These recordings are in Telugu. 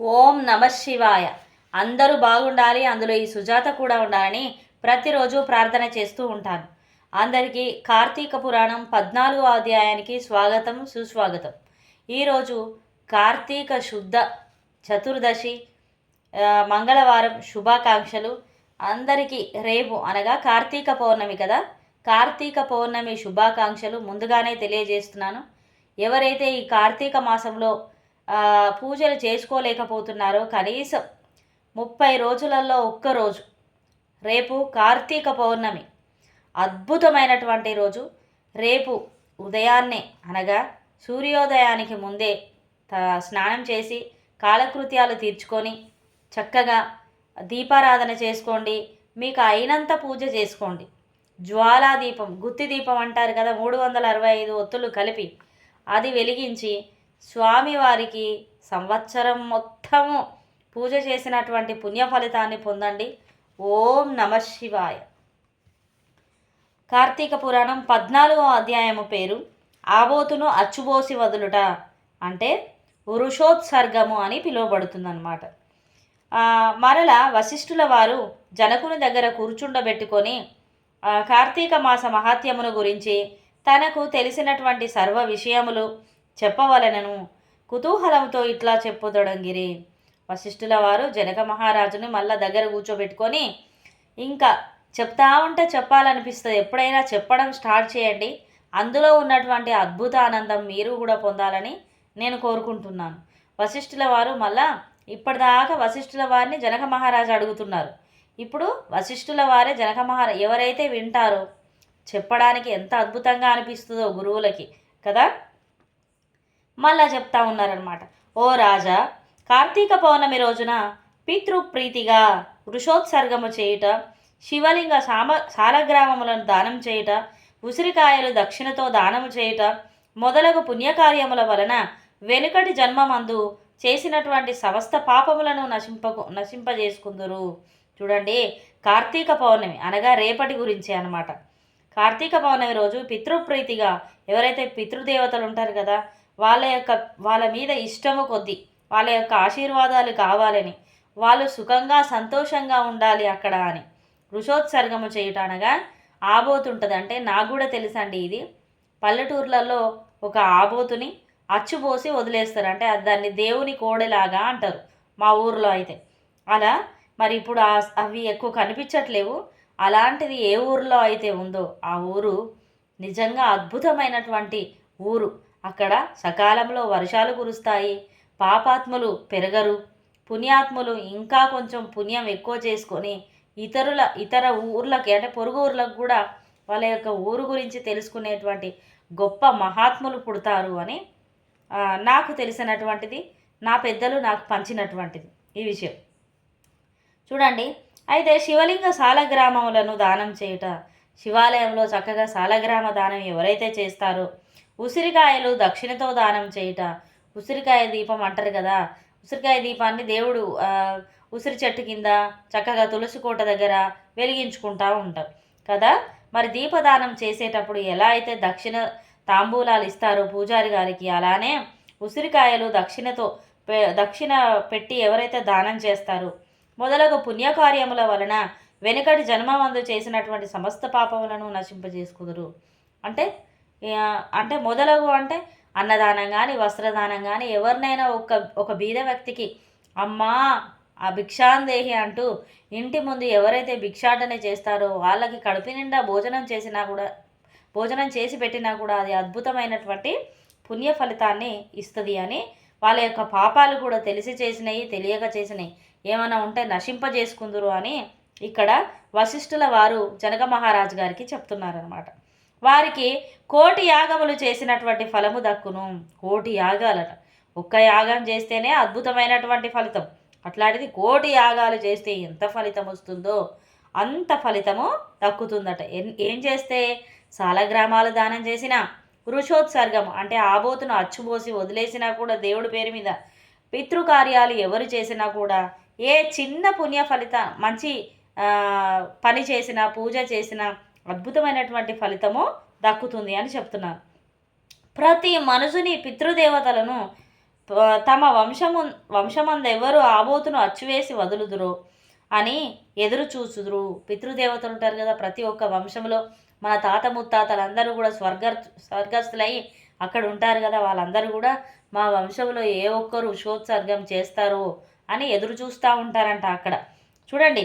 ఓం నమ శివాయ. అందరూ బాగుండాలి అందులో ఈ సుజాత కూడా ఉండాలని ప్రతిరోజు ప్రార్థన చేస్తూ ఉంటాను. అందరికీ కార్తీక పురాణం పద్నాలుగో అధ్యాయానికి స్వాగతం సుస్వాగతం. ఈరోజు కార్తీక శుద్ధ చతుర్దశి మంగళవారం శుభాకాంక్షలు. అందరికీ రేపు అనగా కార్తీక పౌర్ణమి కదా. కార్తీక పౌర్ణమి శుభాకాంక్షలు ముందుగానే తెలియజేస్తున్నాను. ఎవరైతే ఈ కార్తీక మాసంలో పూజలు చేసుకోలేకపోతున్నారు. కనీసం ముప్పై రోజులలో ఒక్క రోజు. రేపు కార్తీక పౌర్ణమి. అద్భుతమైనటువంటి రోజు. రేపు ఉదయాన్నే అనగా సూర్యోదయానికి ముందే స్నానం చేసి కాలకృత్యాలు తీర్చుకొని చక్కగా దీపారాధన చేసుకోండి. మీకు అయినంత పూజ చేసుకోండి. జ్వాలా దీపం గుత్తి దీపం అంటారు కదా మూడు వందల అరవై ఐదు ఒత్తులు కలిపి అది వెలిగించి స్వామివారికి సంవత్సరం మొత్తము పూజ చేసినటువంటి పుణ్య ఫలితాన్ని పొందండి. ఓం నమ శివాయ. కార్తీక పురాణం పద్నాలుగో అధ్యాయము పేరు ఆబోతును అచ్చుబోసి వదులుట అంటే వృషోత్సర్గము అని పిలువబడుతుందన్నమాట. మరల వశిష్ఠుల వారు జనకుని దగ్గర కూర్చుండబెట్టుకొని కార్తీక మాస మహాత్యమును గురించి తనకు తెలిసినటువంటి సర్వ విషయములు చెప్పవలెనను. కుతూహలంతో ఇట్లా చెప్పుదొడంగిరి. వశిష్ఠుల వారు జనక మహారాజుని మళ్ళా దగ్గర కూర్చోబెట్టుకొని ఇంకా చెప్తా ఉంటే చెప్పాలనిపిస్తుంది. ఎప్పుడైనా చెప్పడం స్టార్ట్ చేయండి. అందులో ఉన్నటువంటి అద్భుత ఆనందం మీరు కూడా పొందాలని నేను కోరుకుంటున్నాను. వశిష్ఠుల వారు మళ్ళా ఇప్పటిదాకా వశిష్ఠుల వారిని జనక మహారాజు అడుగుతున్నారు. ఇప్పుడు వశిష్ఠుల వారే జనక మహారా ఎవరైతే వింటారో చెప్పడానికి ఎంత అద్భుతంగా అనిపిస్తుందో గురువులకి కదా? మళ్ళా చెప్తా ఉన్నారనమాట ఓ రాజా కార్తీక పౌర్ణమి రోజున పితృప్రీతిగా వృషోత్సర్గము చేయుట శివలింగ సామ సాలగ్రామములను దానం చేయుట ఉసిరికాయలు దక్షిణతో దానము చేయుట మొదలగు పుణ్యకార్యముల వలన వెనుకటి జన్మమందు చేసినటువంటి సమస్త పాపములను నశింపకు నశింపజేసుకుందురు. చూడండి కార్తీక పౌర్ణమి అనగా రేపటి గురించి అనమాట కార్తీక పౌర్ణమి రోజు పితృప్రీతిగా ఎవరైతే పితృదేవతలు ఉంటారు కదా వాళ్ళ యొక్క వాళ్ళ మీద ఇష్టము కొద్దీ వాళ్ళ యొక్క ఆశీర్వాదాలు కావాలని వాళ్ళు సుఖంగా సంతోషంగా ఉండాలి అక్కడ అని ఋషోత్సర్గము చేయుట అనగా ఆబోతుంటుంది. అంటే నాకు కూడా తెలుసండి ఇది. పల్లెటూర్లలో ఒక ఆబోతుని అచ్చుపోసి వదిలేస్తారు. అంటే దాన్ని దేవుని కోడెలాగా అంటారు మా ఊర్లో అయితే. అలా మరి ఇప్పుడు అవి ఎక్కువ కనిపించట్లేవు. అలాంటిది ఏ ఊరిలో అయితే ఉందో ఆ ఊరు నిజంగా అద్భుతమైనటువంటి ఊరు. అక్కడ సకాలంలో వర్షాలు కురుస్తాయి. పాపాత్ములు పెరగరు. పుణ్యాత్ములు ఇంకా కొంచెం పుణ్యం ఎక్కువ చేసుకొని ఇతరుల ఇతర ఊర్లకి అంటే పొరుగు ఊర్లకు కూడా వాళ్ళ యొక్క ఊరు గురించి తెలుసుకునేటువంటి గొప్ప మహాత్ములు పుడతారు అని నాకు తెలిసినటువంటిది నా పెద్దలు నాకు పంచినటువంటిది ఈ విషయం. చూడండి అయితే శివలింగ సాలగ్రామములను దానం చేయుట శివాలయంలో చక్కగా సాలగ్రామ దానం ఎవరైతే చేస్తారో ఉసిరికాయలు దక్షిణతో దానం చేయుట. ఉసిరికాయ దీపం అంటారు కదా. ఉసిరికాయ దీపాన్ని దేవుడు ఉసిరి చెట్టు కింద చక్కగా తులసి కోట దగ్గర వెలిగించుకుంటా ఉంటాం కదా? మరి దీపదానం చేసేటప్పుడు ఎలా అయితే దక్షిణ తాంబూలాలు ఇస్తారో పూజారి గారికి అలానే ఉసిరికాయలు దక్షిణతో పె- దక్షిణ పెట్టి ఎవరైతే దానం చేస్తారో మొదలగు పుణ్యకార్యముల వలన వెనుకటి జన్మమందు చేసినటువంటి సమస్త పాపములను నశింపజేసుకుదురు. అంటే అంటే మొదలగు అంటే అన్నదానం కానీ వస్త్రదానం కానీ ఎవరినైనా ఒక ఒక బీద వ్యక్తికి అమ్మా ఆ భిక్షాందేహి అంటూ ఇంటి ముందు ఎవరైతే భిక్షాటన చేస్తారో వాళ్ళకి కడుపు నిండా భోజనం చేసినా కూడా భోజనం చేసి పెట్టినా కూడా అది అద్భుతమైనటువంటి పుణ్య ఫలితాన్ని ఇస్తుంది అని వాళ్ళ యొక్క పాపాలు కూడా తెలిసి చేసినవి తెలియక చేసినాయి. ఏమైనా ఉంటే నశింపజేసుకుందరు అని ఇక్కడ వశిష్ఠుల వారు జనక మహారాజు గారికి చెప్తున్నారనమాట వారికి కోటి యాగములు చేసినటువంటి ఫలము దక్కును. కోటి యాగాలట. ఒక్క యాగం చేస్తేనే అద్భుతమైనటువంటి ఫలితం. అట్లాంటిది కోటి యాగాలు చేస్తే ఎంత ఫలితం వస్తుందో అంత ఫలితము దక్కుతుందట. ఏం చేస్తే? సాలగ్రామాలు దానం చేసినా వృషోత్సర్గం అంటే ఆబోతును అచ్చుబోసి వదిలేసినా కూడా దేవుడి పేరు మీద పితృకార్యాలు ఎవరు చేసినా కూడా ఏ చిన్న పుణ్య ఫలిత మంచి పని చేసినా పూజ చేసినా అద్భుతమైనటువంటి ఫలితము దక్కుతుంది అని చెప్తున్నారు. ప్రతి మనుషుని పితృదేవతలను తమ వంశము వంశమందెవరు ఆబోతును అచ్చువేసి వదులుదురో అని ఎదురు చూచుదురు. పితృదేవతలు ఉంటారు కదా ప్రతి ఒక్క వంశంలో మన తాత ముత్తాతలందరూ కూడా స్వర్గ స్వర్గస్థులై అక్కడ ఉంటారు కదా వాళ్ళందరూ కూడా మా వంశంలో ఏ ఒక్కరు ఉషోత్సర్గం చేస్తారు అని ఎదురు చూస్తూ ఉంటారంట అక్కడ. చూడండి.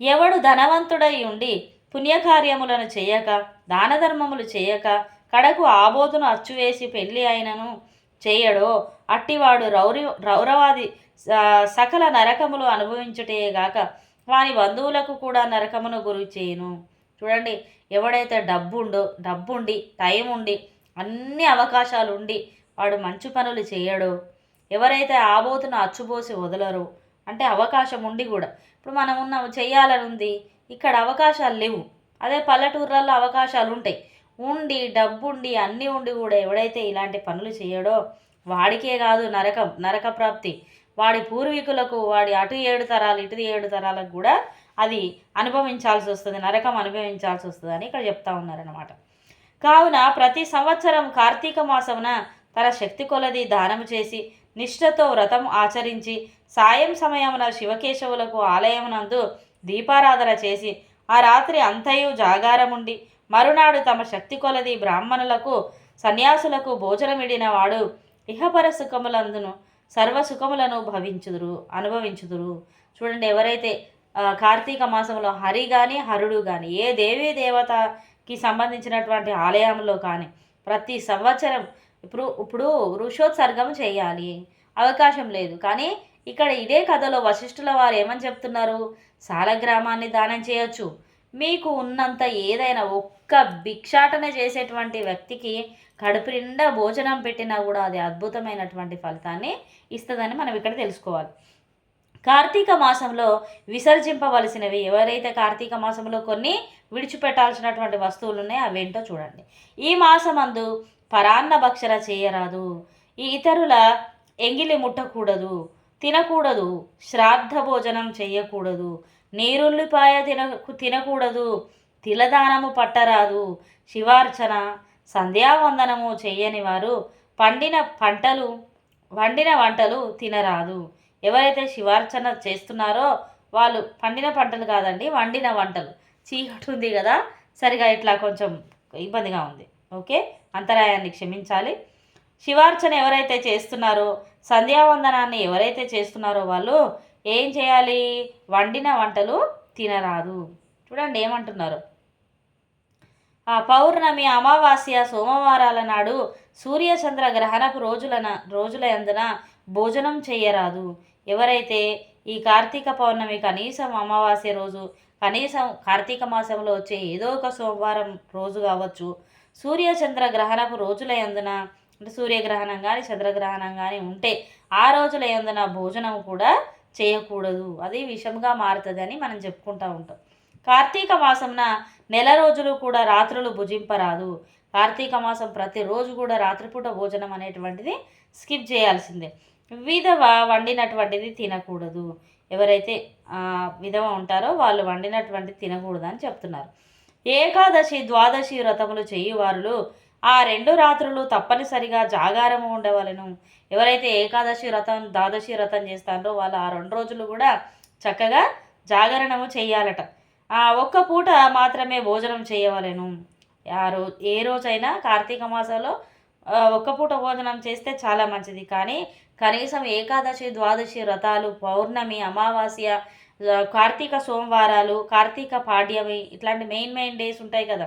ఎవడు ధనవంతుడై ఉండి పుణ్యకార్యములను చేయక దాన ధర్మములు చేయక కడకు ఆబోతును అచ్చువేసి పెళ్ళి అయినను చేయడో అట్టివాడు రౌరి రౌరవాది సకల నరకములు అనుభవించుటేగాక వాని బంధువులకు కూడా నరకమును గురి చేయను. చూడండి ఎవడైతే డబ్బుండో డబ్బుండి టైం ఉండి అన్ని అవకాశాలు ఉండి వాడు మంచి పనులు చేయడో. ఎవరైతే ఆబోతును అచ్చుపోసి వదలరో అంటే అవకాశం ఉండి కూడా. ఇప్పుడు మనం ఉన్న చేయాలని ఉంది ఇక్కడ అవకాశాలు లేవు. అదే పల్లెటూర్లలో అవకాశాలు ఉంటాయి. ఉండి డబ్బుండి అన్నీ ఉండి కూడా ఎవడైతే ఇలాంటి పనులు చేయడో వాడికే కాదు నరకం నరక ప్రాప్తి. వాడి పూర్వీకులకు వాడి అటు ఏడు తరాలు ఇటు ఏడు తరాలకు కూడా అది అనుభవించాల్సి వస్తుంది. నరకం అనుభవించాల్సి వస్తుంది అని ఇక్కడ చెప్తా ఉన్నారనమాట కావున ప్రతి సంవత్సరం కార్తీక మాసమున తన శక్తి కొలది దానము చేసి నిష్ఠతో వ్రతం ఆచరించి సాయం సమయమున శివకేశవులకు ఆలయమునందు దీపారాధన చేసి ఆ రాత్రి అంతయు జాగారముండి మరునాడు తమ శక్తి కొలది బ్రాహ్మణులకు సన్యాసులకు భోజనమిడిన వాడు ఇహపర సుఖములందును సర్వ సుఖములను భవించుదురు అనుభవించుదురు. చూడండి ఎవరైతే కార్తీక మాసంలో హరి కానీ హరుడు కానీ ఏ దేవీ దేవతకి సంబంధించినటువంటి ఆలయంలో కానీ ప్రతి సంవత్సరం ఇప్పుడు ఇప్పుడు వృషోత్సర్గం చేయాలి. అవకాశం లేదు. కానీ ఇక్కడ ఇదే కథలో వశిష్ఠుల వారు ఏమని చెప్తున్నారు? సాలగ్రామాన్ని దానం చేయొచ్చు. మీకు ఉన్నంత ఏదైనా ఒక్క భిక్షాటన చేసేటువంటి వ్యక్తికి కడుపు నిండా భోజనం పెట్టినా కూడా అది అద్భుతమైనటువంటి ఫలితాన్ని ఇస్తుందని మనం ఇక్కడ తెలుసుకోవాలి. కార్తీక మాసంలో విసర్జింపవలసినవి ఎవరైతే కార్తీక మాసంలో కొన్ని విడిచిపెట్టాల్సినటువంటి వస్తువులు ఉన్నాయో అవేంటో చూడండి. ఈ మాసమందు పరాన్న భక్షణ చేయరాదు. ఈ ఇతరుల ఎంగిలి ముట్టకూడదు తినకూడదు శ్రాద్ధ భోజనం చేయకూడదు నీరుల్లిపాయ తిన తినకూడదు తిలదానము పట్టరాదు శివార్చన సంధ్యావందనము చేయని వారు పండిన పంటలు వండిన వంటలు తినరాదు. ఎవరైతే శివార్చన చేస్తున్నారో వాళ్ళు పండిన పంటలు కాదండి వండిన వంటలు. చీకటి ఉంది కదా సరిగా ఇట్లా కొంచెం ఇబ్బందిగా ఉంది. ఓకే? అంతరాయాన్ని క్షమించాలి. శివార్చన ఎవరైతే చేస్తున్నారో సంధ్యావందనాన్ని ఎవరైతే చేస్తున్నారో వాళ్ళు ఏం చేయాలి? వండిన వంటలు తినరాదు. చూడండి ఏమంటున్నారు. ఆ పౌర్ణమి అమావాస్య సోమవారాల నాడు సూర్యచంద్ర గ్రహణపు రోజులన రోజుల ఎందున భోజనం చేయరాదు. ఎవరైతే ఈ కార్తీక పౌర్ణమి కనీసం అమావాస్య రోజు కనీసం కార్తీక మాసంలో వచ్చే ఏదో ఒక సోమవారం రోజు కావచ్చు సూర్యచంద్ర గ్రహణపు రోజుల యందున అంటే సూర్యగ్రహణం కానీ చంద్రగ్రహణం కానీ ఉంటే ఆ రోజుల యందున భోజనం కూడా చేయకూడదు. అది విషంగా మారుతుంది అని మనం చెప్పుకుంటూ ఉంటాం. కార్తీక మాసంన నెల రోజులు కూడా రాత్రులు భుజింపరాదు. కార్తీక మాసం ప్రతిరోజు కూడా రాత్రిపూట భోజనం అనేటువంటిది స్కిప్ చేయాల్సిందే. విధవ వండినటువంటిది తినకూడదు. ఎవరైతే విధవ ఉంటారో వాళ్ళు వండినటువంటిది తినకూడదు అని చెప్తున్నారు. ఏకాదశి ద్వాదశి వ్రతములు చేయువారులు ఆ రెండు రాత్రులు తప్పనిసరిగా జాగారము ఉండవలను. ఎవరైతే ఏకాదశి వ్రతం ద్వాదశి వ్రతం చేస్తారో వాళ్ళు ఆ రెండు రోజులు కూడా చక్కగా జాగరణము చేయాలట. ఆ ఒక్క పూట మాత్రమే భోజనం చేయవలెను. ఆ రో ఏ రోజైనా కార్తీక మాసంలో ఒక్క పూట భోజనం చేస్తే చాలా మంచిది. కానీ కనీసం ఏకాదశి ద్వాదశి వ్రతాలు పౌర్ణమి అమావాస్య కార్తీక సోమవారాలు కార్తీక పాడ్యమి ఇట్లాంటి మెయిన్ మెయిన్ డేస్ ఉంటాయి కదా.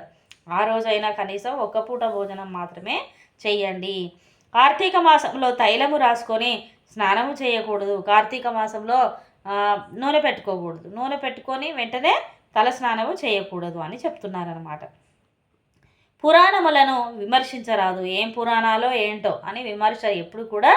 ఆ రోజైనా కనీసం ఒక్క పూట భోజనం మాత్రమే చేయండి కార్తీక మాసంలో తైలము రాసుకొని స్నానము చేయకూడదు. కార్తీక మాసంలో నూనె పెట్టుకోకూడదు. నూనె పెట్టుకొని వెంటనే తల స్నానము చేయకూడదు అని చెప్తున్నారనమాట పురాణములను విమర్శించరాదు. ఏం పురాణాలో ఏంటో అని విమర్శ ఎప్పుడు కూడా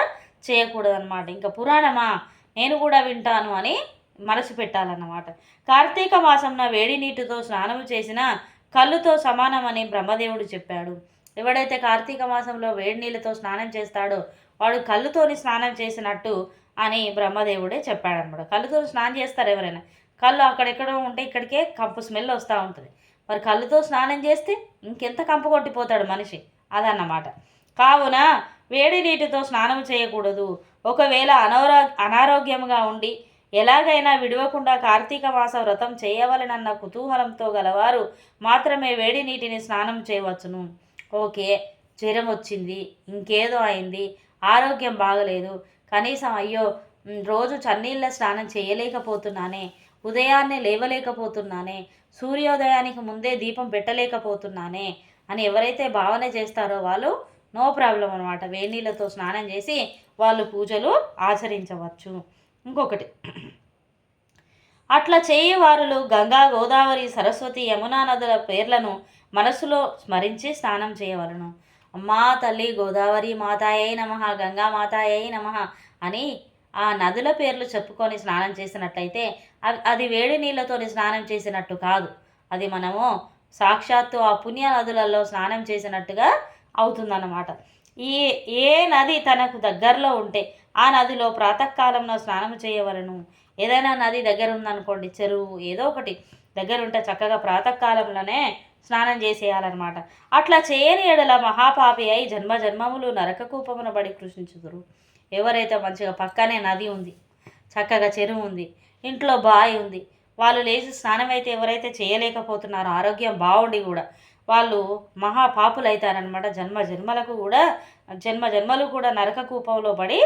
చేయకూడదు అనమాట ఇంకా పురాణమా? నేను కూడా వింటాను అని మనసు పెట్టాలన్నమాట. కార్తీక మాసంన వేడి నీటితో స్నానం చేసిన కళ్ళుతో సమానమని బ్రహ్మదేవుడు చెప్పాడు. ఎవడైతే కార్తీక మాసంలో వేడి నీళ్ళతో స్నానం చేస్తాడో వాడు కళ్ళుతోని స్నానం చేసినట్టు అని బ్రహ్మదేవుడే చెప్పాడనమాట కళ్ళుతో స్నానం చేస్తారు ఎవరైనా. కళ్ళు అక్కడెక్కడో ఉంటే ఇక్కడికే కంపు స్మెల్ వస్తూ ఉంటుంది. మరి కళ్ళుతో స్నానం చేస్తే ఇంకెంత కంపు కొట్టిపోతాడు మనిషి? అదన్నమాట. కావున వేడి నీటితో స్నానం చేయకూడదు. ఒకవేళ అనారో అనారోగ్యంగా ఉండి ఎలాగైనా విడవకుండా కార్తీక మాస వ్రతం చేయవలనన్న కుతూహలంతో గలవారు మాత్రమే వేడి నీటిని స్నానం చేయవచ్చును. ఓకే జ్వరం వచ్చింది ఇంకేదో అయింది ఆరోగ్యం బాగలేదు. కనీసం అయ్యో రోజు చన్నీళ్ళ స్నానం చేయలేకపోతున్నానే ఉదయాన్నే లేవలేకపోతున్నానే సూర్యోదయానికి ముందే దీపం పెట్టలేకపోతున్నానే అని ఎవరైతే భావన చేస్తారో వాళ్ళు నో ప్రాబ్లం అనమాట వేడి నీళ్ళతో స్నానం చేసి వాళ్ళు పూజలు ఆచరించవచ్చు. ఇంకొకటి. అట్లా చేయవారులు గంగా గోదావరి సరస్వతి యమునా నదుల పేర్లను మనసులో స్మరించి స్నానం చేయవలను. అమ్మా తల్లి గోదావరి మాతాయై నమ గంగా మాతాయై నమ అని ఆ నదుల పేర్లు చెప్పుకొని స్నానం చేసినట్లయితే అది వేడి నీళ్ళతోని స్నానం చేసినట్టు కాదు. అది మనము సాక్షాత్తు ఆ పుణ్య నదులలో స్నానం చేసినట్టుగా అవుతుందన్నమాట. ఈ ఏ నది తనకు దగ్గరలో ఉంటే ఆ నదిలో ప్రాతకాలంలో స్నానం చేయవలను. ఏదైనా నది దగ్గర ఉందనుకోండి చెరువు ఏదో ఒకటి దగ్గర ఉంటే చక్కగా ప్రాతకాలంలోనే స్నానం చేసేయాలన్నమాట. అట్లా చేయని ఎడల మహాపాపి అయి జన్మ జన్మములు నరక కూపమున పడి కృషించుదురు. ఎవరైతే మంచిగా పక్కనే నది ఉంది చక్కగా చెరువు ఉంది ఇంట్లో బావి ఉంది వాళ్ళు లేచి స్నానం అయితే ఎవరైతే చేయలేకపోతున్నారో ఆరోగ్యం బాగుండి కూడా వాళ్ళు మహాపాపులు అవుతారనమాట జన్మ జన్మలకు కూడా జన్మ జన్మలు కూడా నరక కూపంలో పడి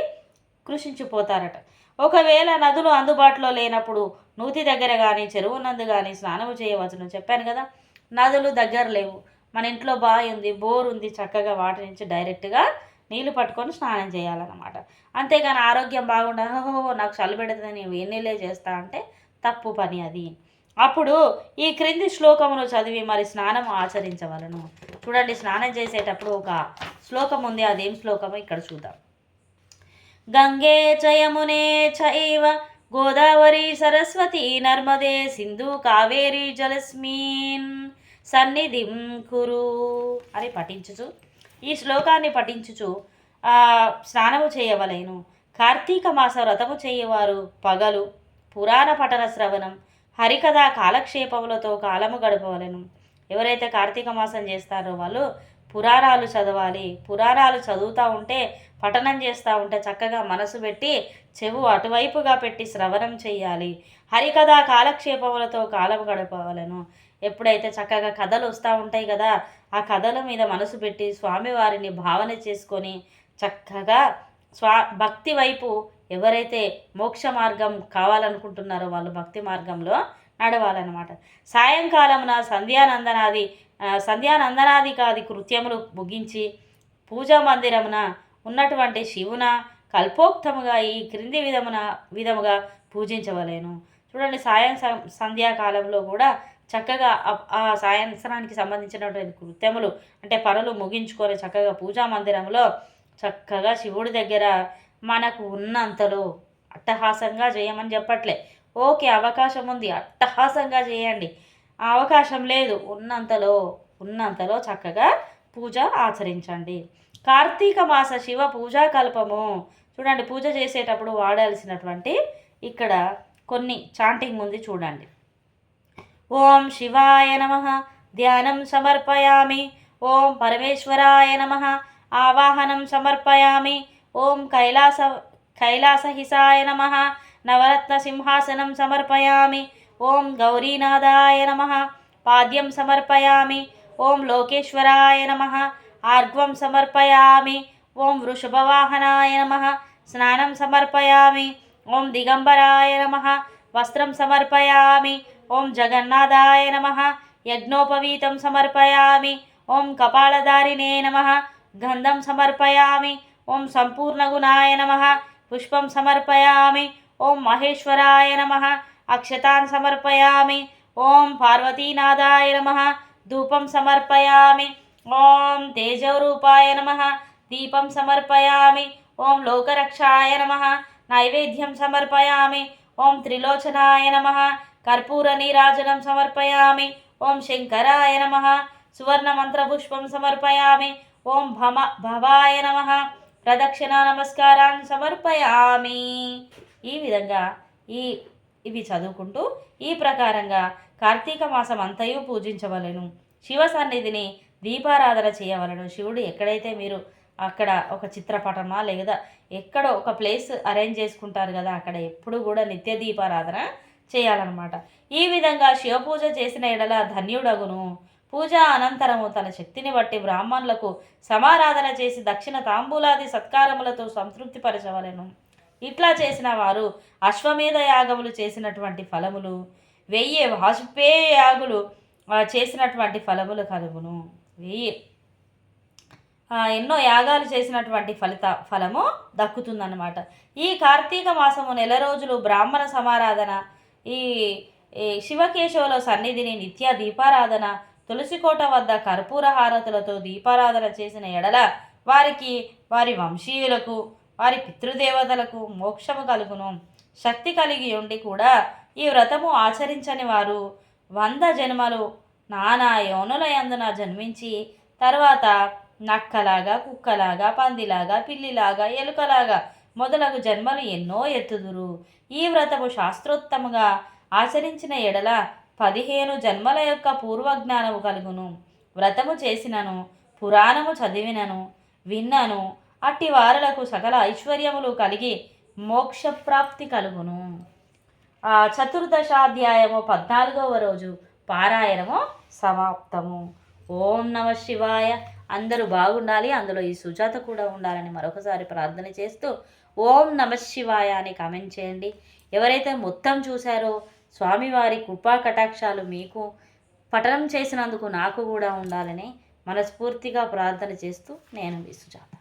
కృషించిపోతారట. ఒకవేళ నదులు అందుబాటులో లేనప్పుడు నూతి దగ్గర కానీ చెరువు నందు కానీ స్నానం చేయవచ్చును చెప్పాను కదా. నదులు దగ్గర లేవు. మన ఇంట్లో బావి ఉంది బోర్ ఉంది చక్కగా వాటి నుంచి డైరెక్ట్గా నీళ్ళు పట్టుకొని స్నానం చేయాలన్నమాట. అంతేగాని ఆరోగ్యం బాగుండదు. నాకు చలి పెడుతుంది వేడి నీళ్ళే చేస్తా అంటే తప్పు పని అది. అప్పుడు ఈ క్రింది శ్లోకమును చదివి మరి స్నానం ఆచరించవలను. చూడండి స్నానం చేసేటప్పుడు ఒక శ్లోకం ఉంది. అదేం శ్లోకం ఇక్కడ చూద్దాం. గంగే చయమునే చైవ గోదావరి సరస్వతి నర్మదే సింధు కావేరి జలస్మిన్ సన్నిధిం కురు. అని పఠించుచు. ఈ శ్లోకాన్ని పఠించుచు. స్నానము చేయవలేను. కార్తీక మాస వ్రతము చేయవారు పగలు. పురాణ పఠన శ్రవణం. హరికథ కాలక్షేపములతో కాలము గడపవలెను. ఎవరైతే కార్తీక మాసం చేస్తారో వాళ్ళు పురాణాలు చదవాలి. పురాణాలు చదువుతూ ఉంటే పఠనం చేస్తూ ఉంటే చక్కగా మనసు పెట్టి చెవు అటువైపుగా పెట్టి శ్రవణం చేయాలి హరికథ కాలక్షేపములతో కాలం గడపవలను. ఎప్పుడైతే చక్కగా కథలు వస్తూ ఉంటాయి కదా ఆ కథల మీద మనసు పెట్టి స్వామివారిని భావన చేసుకొని చక్కగా స్వా భక్తి వైపు ఎవరైతే మోక్ష మార్గం కావాలనుకుంటున్నారో వాళ్ళు భక్తి మార్గంలో నడవాలన్నమాట. సాయంకాలమున సంధ్యానందనాది ఆ, సంధ్యానందనాదికాది కృత్యములు ముగించి పూజా మందిరమున ఉన్నటువంటి శివున కల్పోక్తముగా ఈ క్రింది విధమున విధముగా పూజించవలేను. చూడండి సాయం సం- సంధ్యాకాలంలో కూడా చక్కగా ఆ- ఆ సాయంత్రానికి సంబంధించినటువంటి కృత్యములు అంటే పనులు ముగించుకొని చక్కగా పూజా మందిరంలో చక్కగా శివుడి దగ్గర మనకు ఉన్నంతలో అట్టహాసంగా చేయమని చెప్పట్లే. ఓకే అవకాశం ఉంది. అట్టహాసంగా చేయండి అవకాశం లేదు. ఉన్నంతలో ఉన్నంతలో చక్కగా పూజ ఆచరించండి. కార్తీక మాస శివ పూజా కల్పము. చూడండి పూజ చేసేటప్పుడు వాడాల్సినటువంటి ఇక్కడ కొన్ని చాంటింగ్ ఉంది చూడండి. ఓం శివాయ నమ. ధ్యానం సమర్పయామి. ఓం పరమేశ్వరాయ నమ. ఆవాహనం సమర్పయామి. ఓం కైలాస కైలాసహిసాయ నమ నవరత్న సింహాసనం సమర్పయామి. ఓం గౌరీనాథాయ నమ పాద్యం సమర్పయామి. ఓం లోకేశ్వరాయ నమ ఆర్ఘ్వం సమర్పయామి. ఓం వృషభవాహనాయ నమ స్నానం సమర్పయామి. ఓం దిగంబరాయ నమ వస్త్రం సమర్పయామి. ఓం జగన్నాథాయ నమ యజ్ఞోపవీతం సమర్పయామి. ఓం కపాలధారిణే నమ గంధం సమర్పయామి. ఓం సంపూర్ణగుణాయ నమ. పుష్పం సమర్పయామి. ఓం మహేశ్వరాయ నమ. అక్షతాన్ సమర్పయామి. ఓం పార్వతీనాథాయ నమ. ధూపం సమర్పయామి. ఓం తేజరూపాయ నమ. దీపం సమర్పయామి. ఓం లోకరక్షాయ నమ. నైవేద్యం సమర్పయామి. ఓం త్రిలోచనాయ నమ. కర్పూర నీరాజనం సమర్పయామి. ఓం శంకరాయ నమ. సువర్ణ మంత్రపుష్పం సమర్పయామి. ఓం భమ భవాయ నమ. ప్రదక్షిణ నమస్కారాన్ని సమర్పయామి. ఈ విధంగా ఈ ఇవి చదువుకుంటూ ఈ ప్రకారంగా కార్తీక మాసం అంతయు పూజించవలెను. శివ సన్నిధిని దీపారాధన చేయవలను. శివుడు ఎక్కడైతే మీరు అక్కడ ఒక చిత్రపటమా లేదా ఎక్కడో ఒక ప్లేస్ అరేంజ్ చేసుకుంటారు కదా అక్కడ ఎప్పుడు కూడా నిత్య దీపారాధన చేయాలన్నమాట. ఈ విధంగా శివపూజ చేసిన ఎడల ధన్యుడగును. పూజ అనంతరము తన శక్తిని బట్టి బ్రాహ్మణులకు సమారాధన చేసి దక్షిణ తాంబూలాది సత్కారములతో సంతృప్తిపరచవలెను ఇట్లా చేసిన వారు అశ్వమేధ యాగములు చేసినటువంటి ఫలములు వెయ్యి వాజపేయ యాగులు చేసినటువంటి ఫలములు కలుగును. వెయ్యి. ఎన్నో యాగాలు చేసినటువంటి ఫలిత ఫలము దక్కుతుందన్నమాట. ఈ కార్తీక మాసము నెల రోజులు బ్రాహ్మణ సమారాధన ఈ ఈ శివకేశవుల సన్నిధిని నిత్య దీపారాధన తులసికోట వద్ద కర్పూర హారతులతో దీపారాధన చేసిన ఎడల వారికి వారి వంశీయులకు వారి పితృదేవతలకు మోక్షము కలుగును. శక్తి కలిగి ఉండి కూడా ఈ వ్రతము ఆచరించని వారు వంద జన్మలు నానా యోనుల యందున జన్మించి తర్వాత నక్కలాగా కుక్కలాగా పందిలాగా పిల్లిలాగా ఎలుకలాగా మొదలగు జన్మలు ఎన్నో ఎత్తుదురు. ఈ వ్రతము శాస్త్రోత్తముగా ఆచరించిన ఎడల పదిహేను జన్మల యొక్క పూర్వజ్ఞానము కలుగును. వ్రతము చేసినను పురాణము చదివినను విన్నను అట్టి వారులకు సకల ఐశ్వర్యములు కలిగి మోక్షప్రాప్తి కలుగును. ఆ చతుర్దశాధ్యాయము పద్నాలుగవ రోజు పారాయణము సమాప్తము. ఓం నమ శివాయ. అందరూ బాగుండాలి. అందులో ఈ సుజాత కూడా ఉండాలని మరొకసారి ప్రార్థన చేస్తూ ఓం నమ శివాయ అని కామెంట్ చేయండి. ఎవరైతే మొత్తం చూశారో స్వామివారి కృపా కటాక్షాలు మీకు పఠనం చేసినందుకు నాకు కూడా ఉండాలని మనస్ఫూర్తిగా ప్రార్థన చేస్తూ నేను విసుజాత